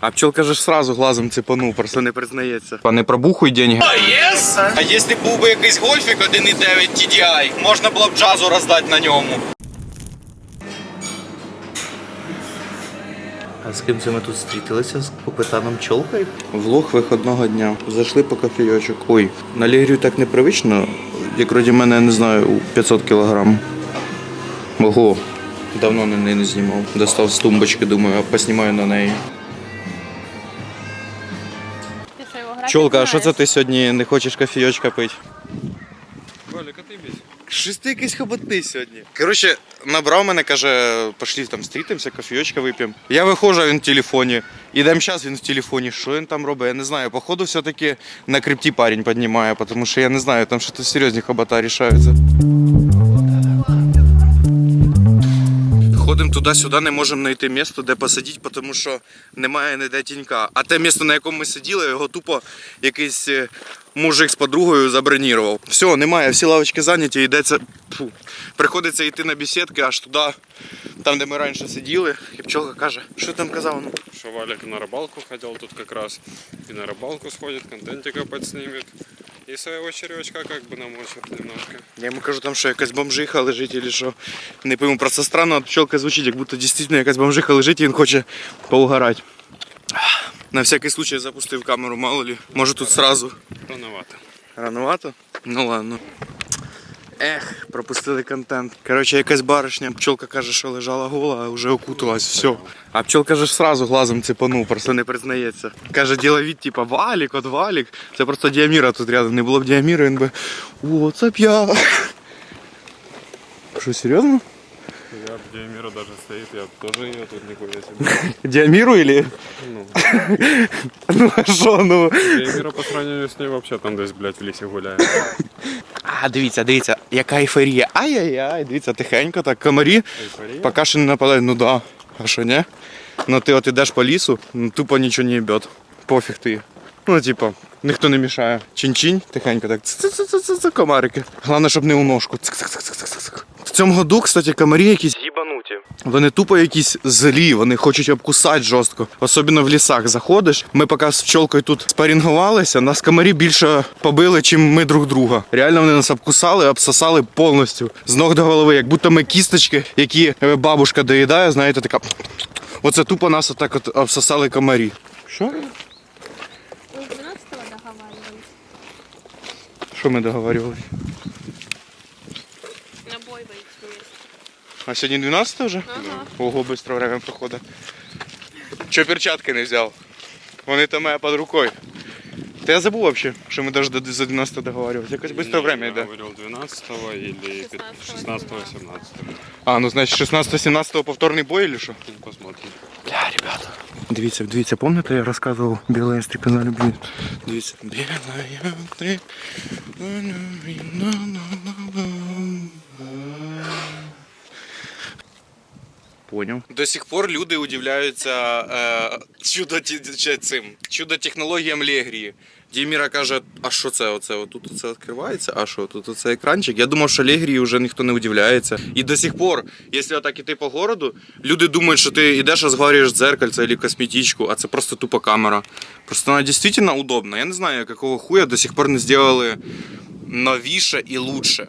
А пчелка же ж сразу глазом цепанув, просто не признається. Пане пробухуй деньги. А якщо був би якийсь гольфік 1.9 TDI, можна було б джазу роздати на ньому. А з ким це ми тут зустрілися? З капітаном Чолкою? Влог виходного дня. Зайшли по кофійочок. Ой, на лігрію так непривично, як вроді мене, не знаю, 500 кілограм. Ого, давно на неї не знімав. Достав з тумбочки, думаю, поснімаю на неї. Ти Чолка, а що це ти сьогодні не хочеш кофійочка пити? Валик, а ты бесь. Щось ти якийсь хоботи сьогодні. Коротше, набрав мене, каже, пошли там стрітимося, кофійочка вип'ємо. Я виходжу, а він в телефоні. Ідемо час, він в телефоні. Що він там робить? Я не знаю. Походу, все-таки на крипті парень піднімає, тому що я не знаю, там щось серйозні хобота рішаються. Ходимо туди-сюди, не можемо знайти місце, де посидіти, тому що немає ніде тінька. А те місце, на якому ми сиділи, його тупо якийсь е, мужик з подругою забронірував. Все, немає, всі лавочки зайняті, йдеться. Фу. Приходиться йти на бесідки аж туди, там, де ми раніше сиділи. І пчолка каже, що там казав? Ну, Что Валик на рыбалку ходил тут как раз. И на рыбалку сходит, контентика подснимет. И своего червячка как бы намочив немножко. Я йому кажу, там що якась бомжиха лежить, або що. Не пойму, просто странно, от пчелка звучить, як будто дійсно якась бомжиха лежить і він хоче поугарати. На всякий случай запустив камеру, мало ли. Може тут сразу Рановато. Рановато? Ну ладно. Ех, пропустили контент. Коротше, якась баришня, пчелка каже, що лежала гола, а вже окуталась, все. А пчелка же ж сразу глазом цепанув, просто не признається. Каже, діловіт, типа, валік, от валік. Це просто діаміра тут рядом. Не було б діаміра, він би. О, це б. Що, серйозно? Я где мира даже стоит, я тоже ее тут нихуя себе. Діаміру или? Ну, Ну а що, ну? где мира по сравнению с ней вообще там десь, блядь, в лесе гуляет. А, дивіться, дивіться, яка ейфорія. Ай-яй-яй, дивіться, тихенько, так, комарі. Эйфория? Пока що не нападають, ну да. А що ні? Ну ти от ідеш по лісу, ну, тупо нічого не б'є. Пофіг ти. Ну, типа, ніхто не мішає. Чин-чинь, тихенько так. Це комарики. Головне, щоб не у ножку. В цьому году, кстати, комарі якісь їбануті. Вони тупо якісь злі, вони хочуть обкусати жорстко. Особливо в лісах заходиш. Ми поки з пчолкою тут спарінгувалися, нас комарі більше побили, чим ми друг друга. Реально вони нас обкусали, обсосали повністю з ног до голови, як будто ми кісточки, які е, бабушка доїдає, знаєте, така. Оце тупо нас отак от обсосали комарі. Що? Ви з 12-го договаривались? Що ми договорювалися? На бой вийти. А сьогодні 12 вже? Ага. Ого, швидко время проходить. Чо перчатки не взяв? Вони там мене під рукою. Та я забув взагалі, що ми навіть до за 12 договорювалися. Якось швидко время я йде. говорил 12 или 16 17 А, ну значить 16-17 повторний бой или що? Посмотрим. Бля, ребята. Дивіться, дивіться, пам'ятаєте, я розказував білая стріпина любві? Дивіться. Білая Поняв. До сих пор люди удивляються е, чудо цим чудо технологіям Легрії. Діміра каже, а що це? Оце отут оце відкривається? А що тут оце екранчик? Я думав, що Легрії вже ніхто не удивляється. І до сих пор, якщо отак іти по городу, люди думають, що ти йдеш, розговорюєш дзеркальце або косметичку, а це просто тупо камера. Просто вона дійсно удобна. Я не знаю, якого хуя до сих пор не зробили новіше і лучше.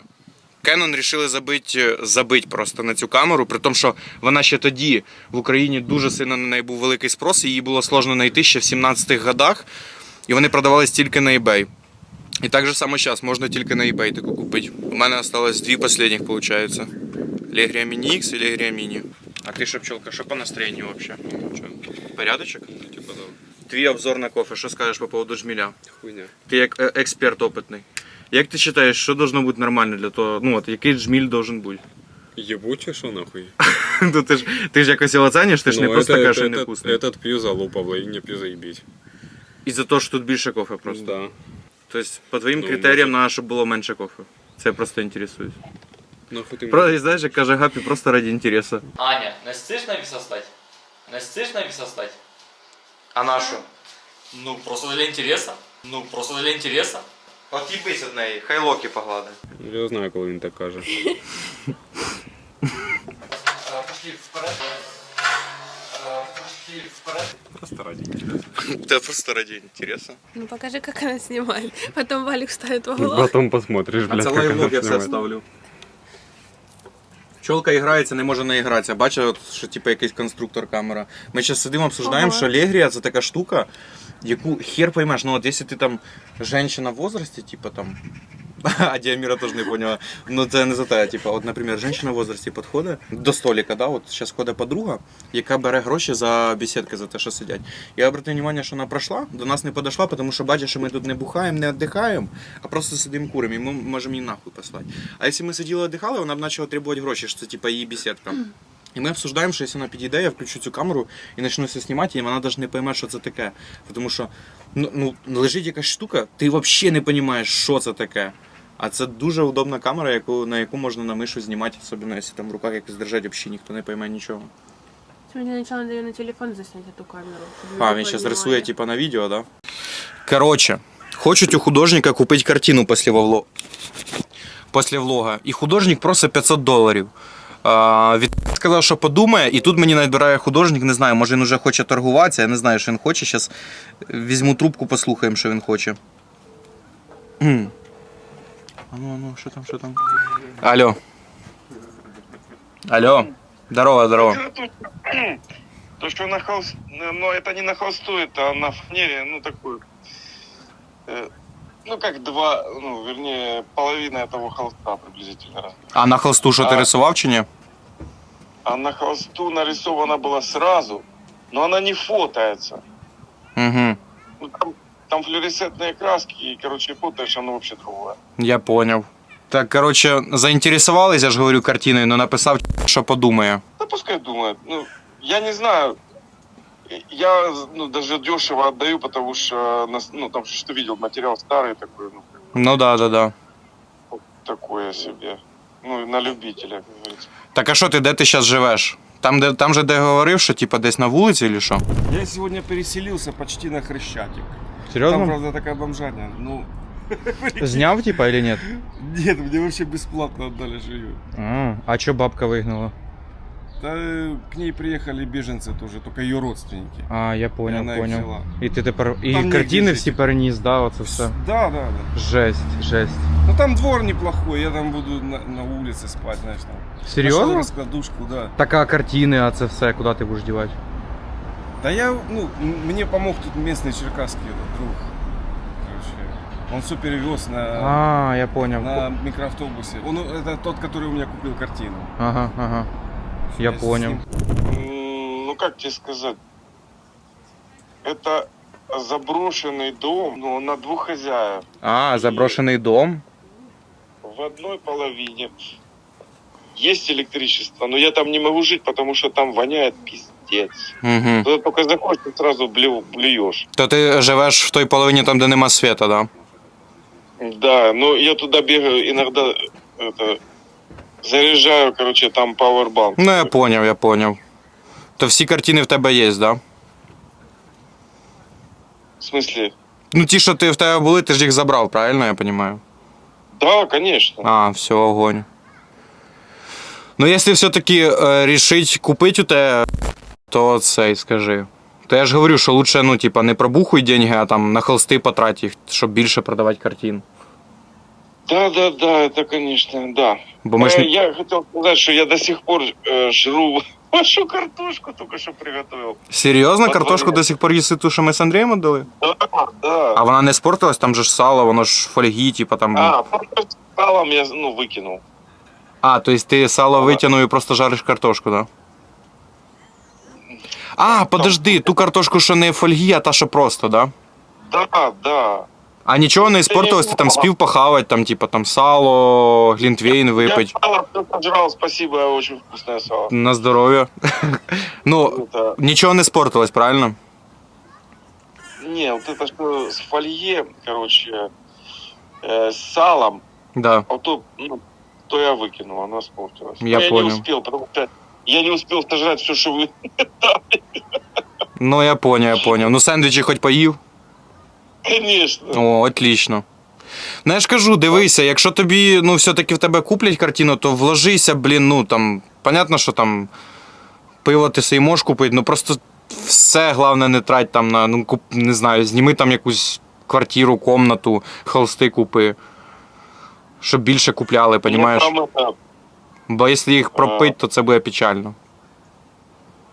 Canon вирішили забити, забить просто на цю камеру, при тому, що вона ще тоді в Україні дуже сильно на неї був великий спрос, і її було сложно знайти ще в 17-х годах, і вони продавались тільки на eBay. І так же само зараз можна тільки на eBay таку купити. У мене осталось дві останніх, виходить. Легрія Mini X і Легрія Mini. А ти що, пчелка, що по настроєнню взагалі? Порядочок? Типа да. Твій обзор на кофе, що скажеш по поводу жміля? Хуйня. Ти як е, експерт опитний. Як ти вважаєш, що должно бути нормально для того, ну от який жміль должен бути? Ебучий шо нахуй? Ну ти ж ти ж якось його оцінюєш, ти ж не Ну, просто это- кажеш, що это- не этот- вкусний. Этот пью за лупово и не пью заебись. І за те, що тут більше кофе просто. Да. Тобто, по твоїм Ну, критеріям, може. треба, щоб було менше кофе. Це я просто інтересуюсь. Нахуй ты Про, знаєш, як каже Гапі, просто раді інтересу. Аня, не стиш на віса стать? Не стиш на віса стать? А на що? Ну, просто для интереса. Ну, просто для интереса. От їбись від неї, хай локи поглади. Я знаю, коли він так каже. Пошли вперед. Просто ради интереса. Да просто ради интереса. Ну покажи, как она снимает. Потом Валик ставит в уголок. Потом посмотришь, А блядь, це как она лайвлог я все снимает. ставлю. Пчелка грається, не може наігратися. Бачиш, от, що типу якийсь конструктор камера. Ми зараз сидимо, обсуждаємо, Ага. що Легрія це така штука, яку хер поймеш. Ну от якщо ти там жінка в возрасті, типу там. А Діаміра теж не поняла. Ну це не за те. Типу, от, наприклад, жінка в возрасті підходить до столика, да, от зараз ходить подруга, яка бере гроші за бесідки, за те, що сидять. Я обратив увагу, що вона пройшла, до нас не подошла, тому що бачить, що ми тут не бухаємо, не віддихаємо, а просто сидимо куримо, і ми можемо її нахуй послати. А якщо ми сиділи віддихали, вона б почала требувати гроші, що це типа її бесідка. І ми обсуждаємо, що якщо вона підійде, я включу цю камеру і почну знімати, і вона навіть не пойме, що це таке. Тому що ну, ну, лежить якась штука, ти взагалі не розумієш, що це таке. А це дуже удобна камера, яку, на яку можна на мишу знімати, особливо якщо там в руках якось держать, взагалі ніхто не пойме нічого. Сначала надо ее на телефон заснять, эту камеру. А, він зараз рисує типа на відео, да? Короче, хочуть у художника купити картину після влога. Після влога. І художник просить 500 доларів. Від... Сказав, що подумає, і тут мені набирає художник, не знаю, може він вже хоче торгуватися, я не знаю, що він хоче. Зараз візьму трубку, послухаємо, що він хоче. А ну, а ну, що там, що там? Алло. Алло. Здорово, здорово. То, что на холст... Но это не на холсту, это на фанере, ну, такой... э, ну, как два, ну, вернее, половина этого холста приблизительно. А на холсту що ти А. рисував чи ні? А на холсту нарисована была сразу, но она не фотается. Угу. Ну, там, там флуоресцентные краски, и, короче, фотоешь, оно вообще другое. Я понял. Так, короче, заінтересувались, я ж говорю, картиною, но написав, що подумає. Да пускай думает. Ну, я не знаю. я, ну, даже дешево отдаю, потому что, ну, там, что видел, материал старый такой, ну, Ну да, да, да. такое себе. Ну, на любителя, как говорится. Так а що ти, де ти зараз живеш? Там, де, там же де говорив, що типа десь на вулиці чи що? Я сегодня переселился почти на Хрещатик. Там, правда, такая бомжарня. Ну, Зняв, типа, или нет? нет, мне вообще бесплатно отдали жилье. А, а чо бабка вигнала? Да э, к ней приехали беженцы тоже, только ее родственники. А, я И понял, она их понял. взяла. І ти тепер. І Там негде картини жити. всі переніс, да, оце все. Да, да, да. Жесть, жесть. Ну там двор неплохой, я там буду на, на улице спать, знаешь, там. Нашел Серйозно? раскладушку, да. Така картини, а це все, куди ти будеш дівати? Да я, ну, м- мне помог тут местный черкасский этот друг. Короче, он все перевез на, А, я понял. на микроавтобусе. Он, это тот, который у меня купил картину. Ага, ага. Я с понял. ним М, Ну, как тебе сказать? Это заброшенный дом, ну, на двух хозяев. А, заброшений дом. В одной половине есть электричество, но я там не могу жить, потому что там воняет пиздец. Угу. Туда только заходишь, ты сразу блю- блюешь. То ти живеш в той половині там, де нема світа, да? Да, но я туда бегаю иногда, это, заряжаю, короче, там пауэрбанк. Ну, я поняв, я поняв. То всі картини в тебе є, да? В смысле? Ну, ті, що ти в тебе були, ти ж їх забрав, правильно я розумію? Да, конечно. А, все, огонь. Ну, якщо все-таки е, рішить купити у тебе, то цей скажи. То я ж говорю, що лучше, ну, типа, не пробухуй деньги, а там на холсти потрать їх, щоб більше продавати картин. Да, да, да, это, конечно, да. Бо ми ж Э, не... Я хотел сказать, что я до сих пор э, жру вашу картошку, только что приготовил. Серйозно, От картошку вони- до сих пор їси ту, що ми з Андрієм віддали? Да, да. А вона не спортилась, там же ж сало, воно ж фольги, типа там. А, просто с салом я, ну, выкинул. А, то есть ти сало витягнув і просто жариш картошку, да? А, подожди, ту картошку, що не фольги, а та, що просто, да? Да, да. А нічого не спортилось, ти там спів похавать, там, типа, там сало, глінтвейн випить. Я сало всё сожрал, спасибо, очень вкусное сало. На здоров'я. ну, Это, нічого не спортилось, правильно? не, вот это что с фолье, короче, э, с салом, Да. а то, ну, то я выкинул, оно испортилось. Я Но понял. не успел, потому что я не успел сожрать все, что вы... Ну, я поняв, я поняв. Ну, сендвічі хоч поїв. Конечно. О, отлично. Ну я ж кажу, дивися, якщо тобі ну, все-таки в тебе куплять картину, то вложися, блін, ну там, понятно, що там пиво ти собі можеш купити, ну просто все головне не трать там на, ну, куп, не знаю, зніми там якусь квартиру, комнату, холсти купи. Щоб більше купляли, понімаєш? Ну, это, Бо якщо їх пропить, то це буде печально.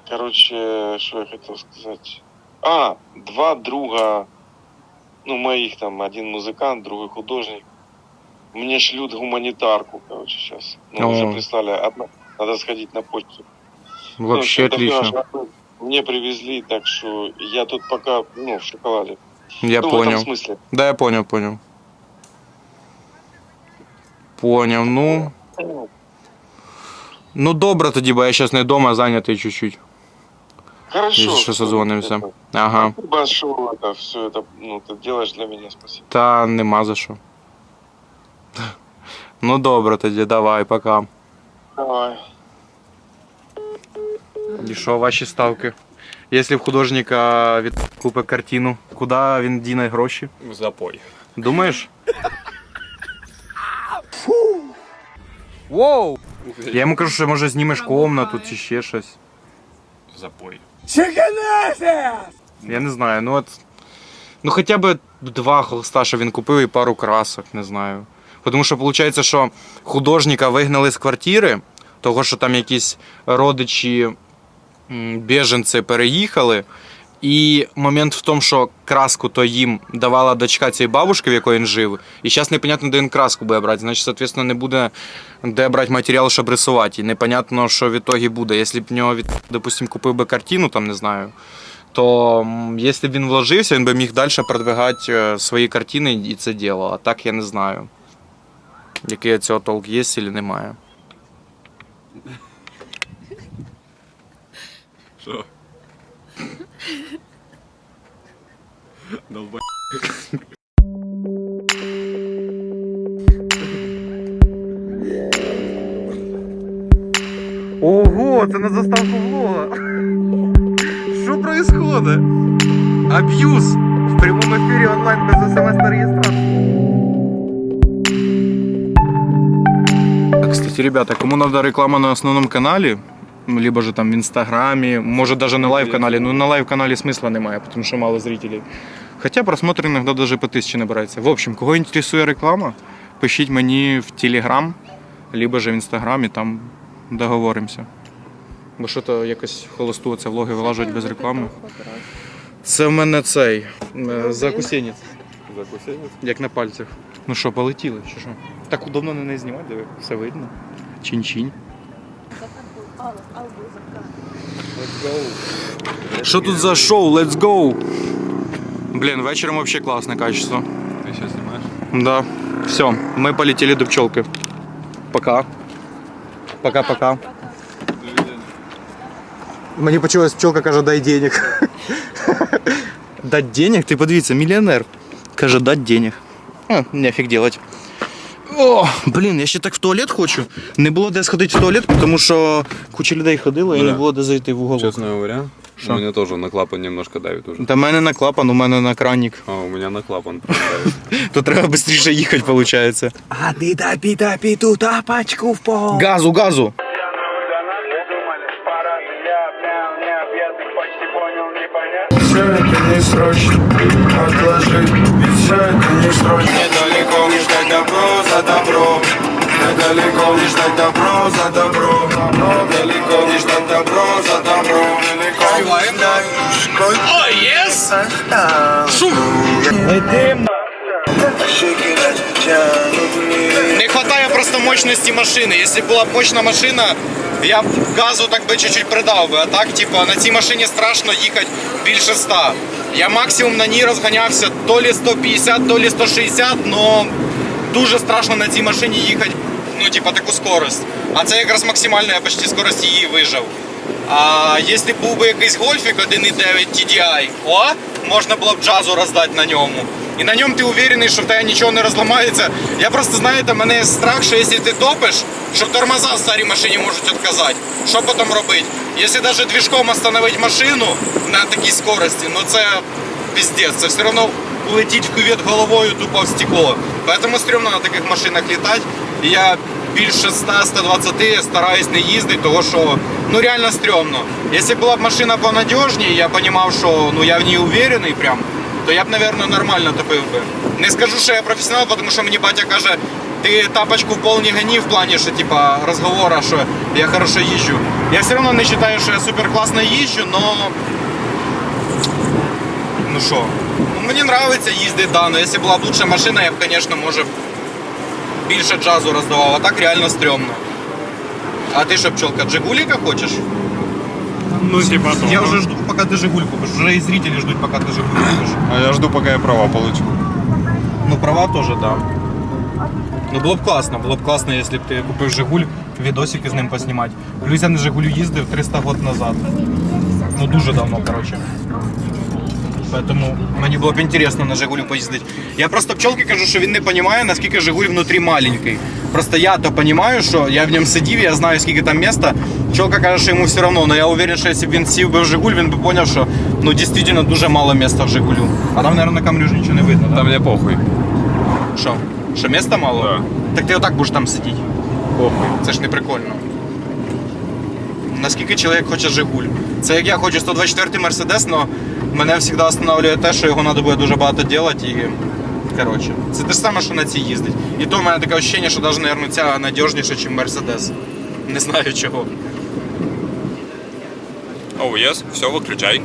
короче, что я хотел сказать. А, два друга, ну, моих там, один музыкант, другой художник, мне шлют гуманитарку, короче, сейчас. Ну, О. уже прислали, одна, надо сходить на почту. Вообще Ну, в общем, отлично. такое, Мне привезли, так что я тут пока, ну, в шоколаде. Я ну, в понял. этом смысле. Да, я понял, понял. Понял, ну. Ну добре тоді, бо я зараз не вдома, зайнятий чуть-чуть. Хорошо. Если что, созвонимся. Это- Ага. Спасибо большое, это все это, ну, ты делаешь для меня, спасибо. Та нема за що. Ну добре тоді, давай, пока. Давай. І що ваші ставки? Якщо в художника від купить картину, куди він діне гроші? В запой. Думаєш? Воу! Я йому кажу, що може знімеш комнату чи ще щось. В запой. Я не знаю, ну от. Ну хоча б два холста, що він купив і пару красок, не знаю. Тому що виходить, що художника вигнали з квартири, того, що там якісь родичі біженці переїхали. І момент в тому, що краску то їм давала дочка цієї бабушки, в якої він жив. І зараз непонятно, де він краску буде брати. Значить, соответственно, не буде де брати матеріал, щоб рисувати. І непонятно, що в ітогі буде. Якщо б в нього, від- допустим, купив би картину, там не знаю, то якщо б він вложився, він би міг далі продвигати е, свої картини і це діло. А так я не знаю. Який від цього толк є, чи немає. Что? Долбай. Ого, це на заставку влога. Що происходит? Аб'юз в прямому ефірі онлайн без смс та реєстрації. Кстати, ребята, кому надо реклама на основном канале, либо же там в инстаграме, может даже на лайв-канале, ну на лайв-канале смысла немає, потому что мало зрителей. Хотя просмотр иногда даже по тисячі набирається. В общем, кого інтересує реклама, пишіть мені в Телеграм, либо же в інстаграмі, там договоримося. Бо що то якось холосту це влоги вилажують без реклами. Це в мене цей е, закусенець, Закусенец? як на пальцях. Ну що, полетіли, чи що? Так удобно на неї знімати, диви, все видно. Чинь-чинь. Що тут за шоу? Let's go! Блін, вечором вообще класне качество. Ты сейчас снимаешь? Да. Все, мы полетели до пчелки. Пока. Пока-пока. Мені почулось, пчелка каже, дай денег. Дать денег? Ти подивіться, мільйонер. Каже, дать денег. А, нефіг делать. О, блін, я ще так в туалет хочу. Не було де сходити в туалет, тому що куча людей ходило і Да. не було де зайти в уголок. Честно говоря, Что? у меня тоже на клапан немножко давит уже. Та в мене на клапан, у мене на кранік. А, у меня на клапан прям давит. То треба швидше їхати, виходить. А ти тапі тапі ту тапочку в пол. Газу, газу! Все это не срочно, отложи, ведь все это не срочно Недалеко не ждать добро за добро Недалеко не ждать добро за добро Недалеко не ждать добро за добро Недалеко ждать О, ес! Летим Щеки тянут Не хватає просто мощності машини. Якщо б була мощна машина, я б газу так би чуть-чуть придав би. А так, типа, на цій машині страшно їхати більше 100. Я максимум на ній розганявся то лі 150, то лі 160, але дуже страшно на цій машині їхати, ну, типа, таку скорость. А це якраз максимально, я почти скорость її вижив. А якщо був би якийсь гольфік 1.9 TDI, о, можна було б джазу роздати на ньому. І на ньому ти уверений, що в тебе нічого не розламається. Я просто, знаєте, мене страх, що якщо ти топиш, що тормоза в старій машині можуть відказати. Що потім робити? Якщо навіть двіжком остановити машину на такій скорості, ну це піздець. Це все одно улетіть в кювет головою тупо в стекло. Поэтому стрёмно на таких машинах літати. Я більше 100-120 стараюсь не їздити, тому що ну реально стрьомно. Якщо була б машина понадіжній, я розумів, що ну, я в ній уверений прям, то я б, мабуть, нормально топив би. Не скажу, що я професіонал, тому що мені батя каже, ти тапочку в пол не гони в плані, що типа розговора, що я хорошо їжджу. Я все одно не вважаю, що я супер класно їжджу, но ну що, ну, мені подобається їздити, да, но якщо була б лучша машина, я б, звісно, може більше джазу роздавав, а так реально стрьомно. А ти що, пчелка, Джигуліка хочеш? Ну, типа Я вже жду, поки ти Жигуль купиш. Вже і зрителі ждуть, поки ти Жигуль купиш. А я жду, пока я права получу. Ну, права теж, так. Да. Ну було б класно, було б класно, якщо б ти купив Жигуль, відосики з ним познімати. Плюс я на Жигулю їздив 300 років назад. Ну дуже давно, коротше. Поэтому мені було б інтересно на Жигулю поїздити. Я просто пчелки кажу, що він не розуміє, наскільки Жигуль внутрі маленький. Просто я то розумію, що я в ньому сидів, я знаю, скільки там міста. Пчелка каже, що йому все одно, але я уверен, що якщо б він сів би в Жигуль, він би зрозумів, що ну дійсно дуже мало міста в Жигулю. А там, мабуть, на камеру ж нічого не видно. Да мне похуй. Що? Що міста мало? Да. Так ти отак будеш там сидіти. Похуй. Це ж не прикольно. Наскільки чоловік хоче Жигуль? Це як я хочу 124 Мерседес, але мене завжди останавливає те, що його треба буде дуже багато робити і. Коротше, це те ж саме, що на цій їздить. І то в мене таке відчуття, що навіть, мабуть, ця надіжніша, ніж Мерседес. Не знаю чого. Оу, yes. все, выключай.